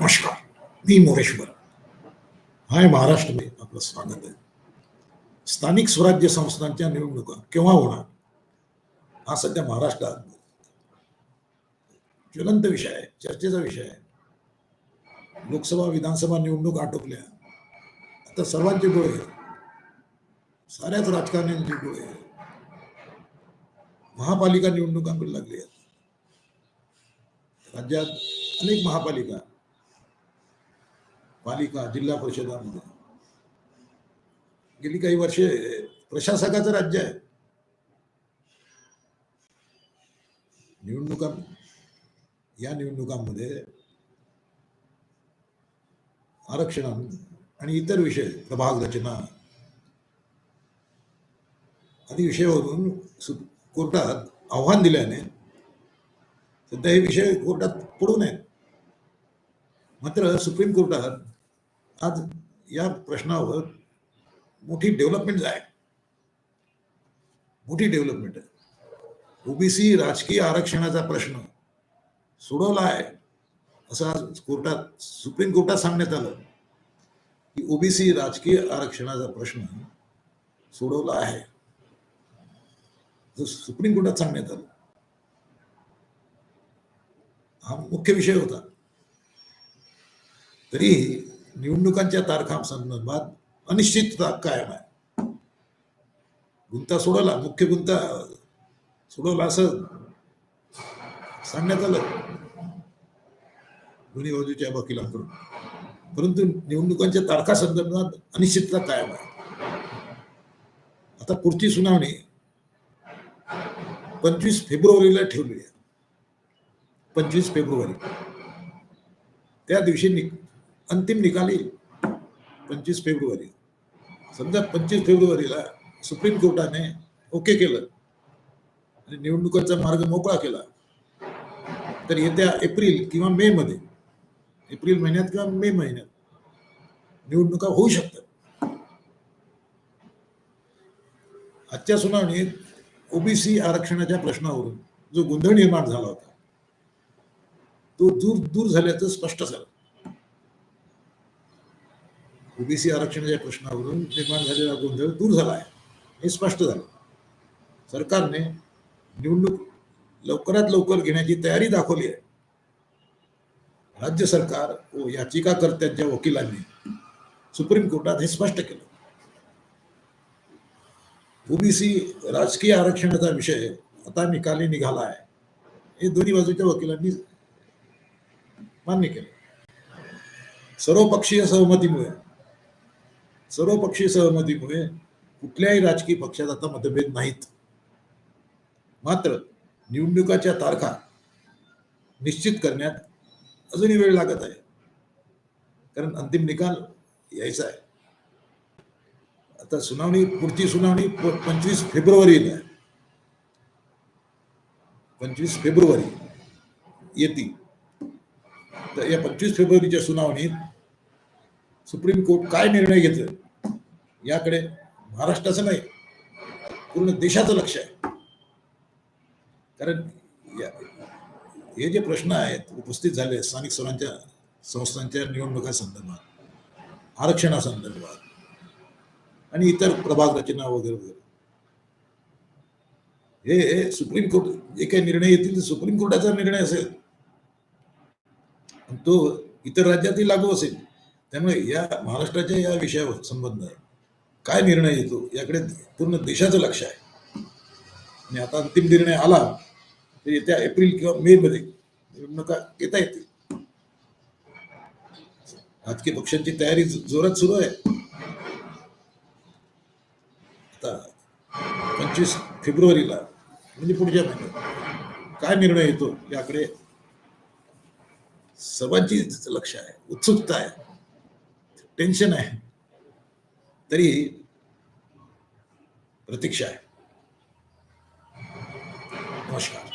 नमस्कार मी मोरेश्वर हाय महाराष्ट्र मी आपलं स्वागत आहे. स्थानिक स्वराज्य संस्थांच्या निवडणुका केव्हा होणार? हा सध्या महाराष्ट्रात ज्वलंत विषय आहे चर्चेचा विषय आहे. लोकसभा विधानसभा निवडणूक आटोपल्या. आता सर्वांचे डोळे साऱ्याच राजकारण्यांचे डोळे महापालिका निवडणुकांकडे लागले आहेत. राज्यात अनेक महापालिका पालिका जिल्हा परिषदामध्ये. गेली काही वर्षे प्रशासकाचं राज्य आहे. निवडणुका या निवडणुकांमध्ये आरक्षण आणि इतर विषय प्रभाग रचना आदी विषयावरून सु- कोर्टात आव्हान दिल्याने सध्या हे विषय कोर्टात पडू नयेत. मात्र सुप्रीम कोर्टात आज या प्रश्नावर मोठी डेव्हलपमेंट आहे मोठी डेव्हलपमेंट आहे. ओबीसी राजकीय आरक्षणाचा प्रश्न सोडवला आहे. असं आज कोर्टात सुप्रीम कोर्टात सांगण्यात आलं. की ओबीसी राजकीय आरक्षणाचा प्रश्न सोडवला आहे. सुप्रीम कोर्टात सांगण्यात आलं. हा मुख्य विषय होता. तरीही निवडणुकांच्या तारखांसंदर्भात अनिश्चितता कायम आहे. गुंता सोडवला मुख्य गुंता सोडवला असं सांगण्यात आलं. दोन्ही बाजूच्या वकिलांकडून. परंतु निवडणुकांच्या तारखा संदर्भात अनिश्चितता कायम आहे. आता पुढची सुनावणी पंचवीस फेब्रुवारीला ठेवली आहे. पंचवीस फेब्रुवारी. त्या दिवशी अंतिम निकाल येईल. पंचवीस फेब्रुवारी. समजा पंचवीस फेब्रुवारीला सुप्रीम कोर्टाने ओके केलं आणि निवडणुकांचा मार्ग मोकळा केला तर येत्या एप्रिल किंवा मे मध्ये एप्रिल महिन्यात किंवा मे महिन्यात निवडणुका होऊ शकतात. आजच्या सुनावणीत ओबीसी आरक्षणाच्या प्रश्नावरून जो गोंधळ निर्माण झाला होता तो दूर दूर झाल्याचं स्पष्ट झालं. ओबीसी आरक्षणाच्या प्रश्नावरून निर्माण झालेला गोंधळ दूर झाला आहे. हे स्पष्ट झालं. सरकारने निवडणूक लवकरात लवकर घेण्याची तयारी दाखवली आहे. राज्य सरकार व याचिकाकर्त्यांच्या वकिलांनी सुप्रीम कोर्टात हे स्पष्ट केलं. ओबीसी राजकीय आरक्षणाचा विषय आता निकाली निघाला आहे. हे दोन्ही बाजूच्या वकिलांनी मान्य केलं. सर्वपक्षीय सहमतीमुळे सर्वपक्षीय सहमतीमुळे कुठल्याही राजकीय पक्षात आता मतभेद नाहीत. मात्र निवडणुकाच्या तारखा निश्चित करण्यात अजूनही वेळ लागत आहे. कारण अंतिम निकाल यायचा आहे. आता सुनावणी पुढची सुनावणी पंचवीस फेब्रुवारीला आहे पंचवीस फेब्रुवारी येते तर या पंचवीस फेब्रुवारीच्या सुनावणीत सुप्रीम कोर्ट काय निर्णय घेतं? याकडे महाराष्ट्राचं नाही पूर्ण देशाचं लक्ष आहे. कारण हे जे प्रश्न आहेत उपस्थित झाले स्थानिक स्वरांच्या संस्थांच्या निवडणुका संदर्भात आरक्षणासंदर्भात आणि इतर प्रभाग रचना वगैरे वगैरे. हे हे सुप्रीम कोर्ट जे काही निर्णय येतील ते सुप्रीम कोर्टाचा निर्णय असेल. तो इतर राज्यातही लागू असेल. त्यामुळे या महाराष्ट्राच्या या विषयावर संबंध आहे काय निर्णय येतो याकडे पूर्ण देशाचं लक्ष आहे. आणि आता अंतिम निर्णय आला तर येत्या एप्रिल किंवा मे मध्ये निवडणुका घेता येतील. राजकीय पक्षांची तयारी जोरात सुरू आहे. आता पंचवीस फेब्रुवारीला म्हणजे पुढच्या महिन्यात काय निर्णय येतो याकडे सर्वांची लक्ष आहे उत्सुकता आहे टेन्शन आहे. तरी प्रतीक्षा आहे नमस्कार